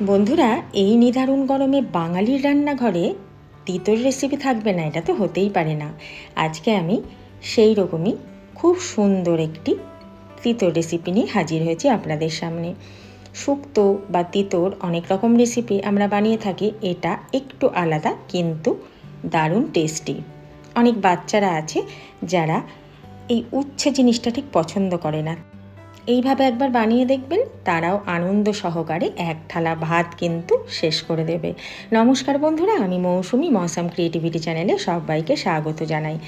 বন্ধুরা, এই নিদারুণ গরমে বাঙালির রান্নাঘরে তিতর রেসিপি থাকবে না, এটা তো হতেই পারে না। আজকে আমি সেই রকমই খুব সুন্দর একটি তিতর রেসিপি নিয়ে হাজির হয়েছি আপনাদের সামনে। শুক্তো বা তিতর অনেক রকম রেসিপি আমরা বানিয়ে থাকি, এটা একটু আলাদা কিন্তু দারুণ টেস্টি অনেক বাচ্চারা আছে যারা এই উচ্ছে জিনিসটা ঠিক পছন্দ করে না। এইভাবে একবার বানিয়ে দেখবেন, তারাও আনন্দ সহকারে এক থালা ভাত কিন্তু শেষ করে দেবে। নমস্কার বন্ধুরা, আমি মৌসুমি, মৌসাম ক্রিয়েটিভিটি চ্যানেলে সবাইকে স্বাগত জানাই।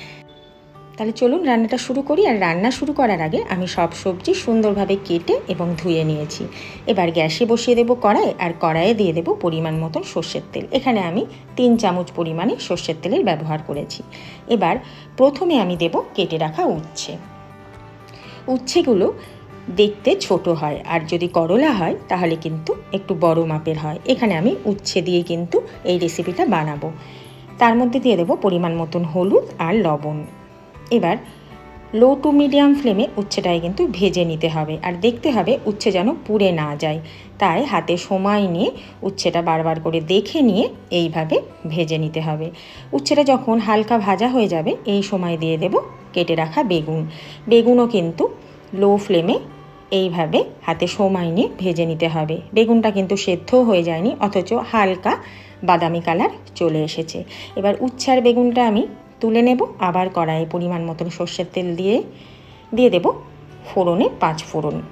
তাহলে চলুন রান্নাটা শুরু করি, আর রান্না শুরু করার আগে আমি সব সবজি সুন্দরভাবে কেটে এবং ধুয়ে নিয়েছি। এবার গ্যাসে বসিয়ে দেবো কড়াই, আর কড়াইয়ে দিয়ে দেবো পরিমাণ মতন সর্ষের তেল। এখানে আমি তিন চামচ পরিমাণে সর্ষের তেলের ব্যবহার করেছি। এবার প্রথমে আমি দেব কেটে রাখা উচ্ছে। উচ্ছেগুলো দেখতে ছোট হয়। আর যদি করলা হয়, তাহলে কিন্তু একটু বড় মাপের হয়। এখানে আমি উচ্ছে দিয়ে কিন্তু এই রেসিপিটা বানাবো। তার মধ্যে দিয়ে দেবো পরিমাণ মতন হলুদ আর লবণ। এবার লো টু মিডিয়াম ফ্লেমে উচ্ছেটাই কিন্তু ভেজে নিতে হবে। আর দেখতে হবে উচ্ছে যেন পুড়ে না যায়। তাই হাতে সময় নিয়ে উচ্ছেটা বারবার করে দেখে নিয়ে এইভাবে ভেজে নিতে হবে। উচ্ছেটা যখন হালকা ভাজা হয়ে যাবে, এই সময় দিয়ে দেব কেটে রাখা বেগুন। বেগুনও কিন্তু লো ফ্লেমে এইভাবে হাতে সময় নিয়ে ভেজে নিতে হবে। বেগুনটা কিন্তু সেদ্ধও হয়ে যায়নি, অথচ হালকা বাদামি কালার চলে এসেছে। এবার উচ্ছার বেগুনটা আমি তুলে নেব, আবার কড়াইয়ে পরিমাণ মতন সর্ষের তেল দিয়ে দিয়ে দেব ফোড়নে পাঁচ ফোড়ন।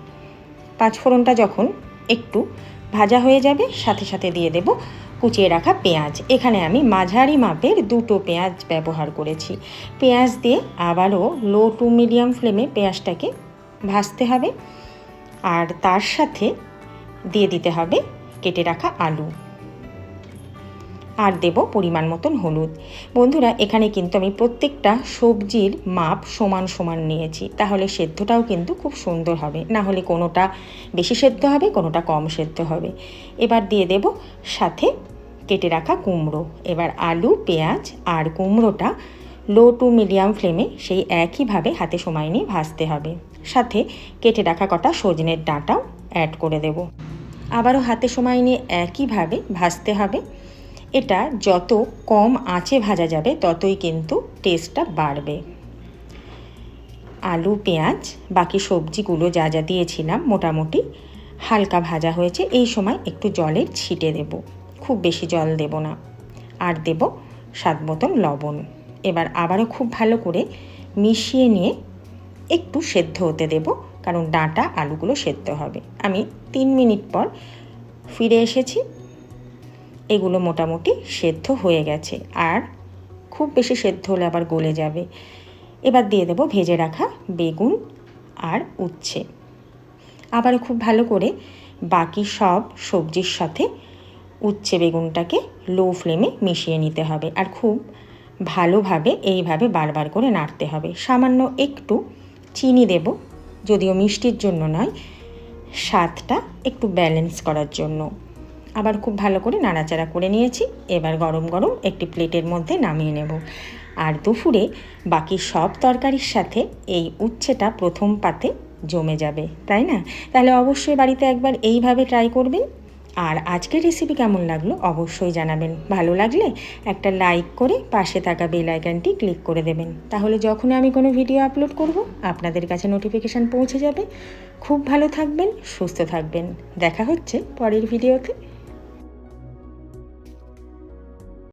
পাঁচ ফোড়নটা যখন একটু ভাজা হয়ে যাবে, সাথে সাথে দিয়ে দেব কুচিয়ে রাখা পেঁয়াজ। এখানে আমি মাঝারি মাপের দুটো পেঁয়াজ ব্যবহার করেছি। পেঁয়াজ দিয়ে আবারও লো টু মিডিয়াম ফ্লেমে পেঁয়াজটাকে ভাজতে হবে আর তার সাথে দিয়ে দিতে হবে কেটে রাখা আলু। আর দেব পরিমাণ মতন হলুদ। বন্ধুরা, এখানে কিন্তু আমি প্রত্যেকটা সবজির মাপ সমান সমান নিয়েছি। তাহলে সেদ্ধটাও কিন্তু খুব সুন্দর হবে। না হলে কোনোটা বেশি সেদ্ধ হবে, কোনোটা কম সেদ্ধ হবে। এবার দিয়ে দেব সাথে কেটে রাখা কুমড়ো। এবার আলু, পেঁয়াজ আর কুমড়োটা লো টু মিডিয়াম ফ্লেমে সেই একইভাবে হাতে সময় নিয়ে ভাজতে হবে। সাথে কেটে রাখা কটা সজনের ডাঁটাও অ্যাড করে দেব। আবারও হাতে সময় নিয়ে একইভাবে ভাজতে হবে। এটা যত কম আঁচে ভাজা যাবে, ততই কিন্তু টেস্টটা বাড়বে। আলু, পেঁয়াজ, বাকি সবজিগুলো যা যা দিয়েছিলাম মোটামুটি হালকা ভাজা হয়েছে, এই সময় একটু জলের ছিটে দেব। খুব বেশি জল দেব না। আর দেব স্বাদ মতন লবণ। এবার আবারও খুব ভালো করে মিশিয়ে নিয়ে একটু সেদ্ধ হতে দেব, কারণ ডাঁটা আলুগুলো সেদ্ধ হবে। আমি তিন মিনিট পর ফিরে এসেছি। এগুলো মোটামুটি সেদ্ধ হয়ে গেছে। আর খুব বেশি সেদ্ধ হলে আবার গলে যাবে। এবার দিয়ে দেবো ভেজে রাখা বেগুন আর উচ্ছে। আবার খুব ভালো করে বাকি সব সবজির সাথে উচ্ছে বেগুনটাকে লো ফ্লেমে মিশিয়ে নিতে হবে। আর খুব ভালোভাবে এইভাবে বারবার করে নাড়তে হবে। সামান্য একটু চিনি দেব, যদিও মিষ্টির জন্য নয়, স্বাদটা একটু ব্যালেন্স করার জন্য। আবার খুব ভালো করে নাড়াচাড়া করে নিয়েছি, এবার গরম গরম একটি প্লেটের মধ্যে নামিয়ে নেব। আর দুপুরে বাকি সব তরকারির সাথে এই উচ্ছেটা প্রথম পাতে জমে যাবে, তাই না? তাহলে অবশ্যই বাড়িতে একবার এইভাবে ট্রাই করবেন। আর আজকের রেসিপি কেমন লাগল অবশ্যই জানাবেন। ভালো লাগলে একটা লাইক করে পাশে থাকা বেল আইকনটি ক্লিক করে দেবেন। তাহলে যখন আমি কোনো ভিডিও আপলোড করব, আপনাদের কাছে নোটিফিকেশান পৌঁছে যাবে। খুব ভালো থাকবেন, সুস্থ থাকবেন। দেখা হচ্ছে পরের ভিডিওতে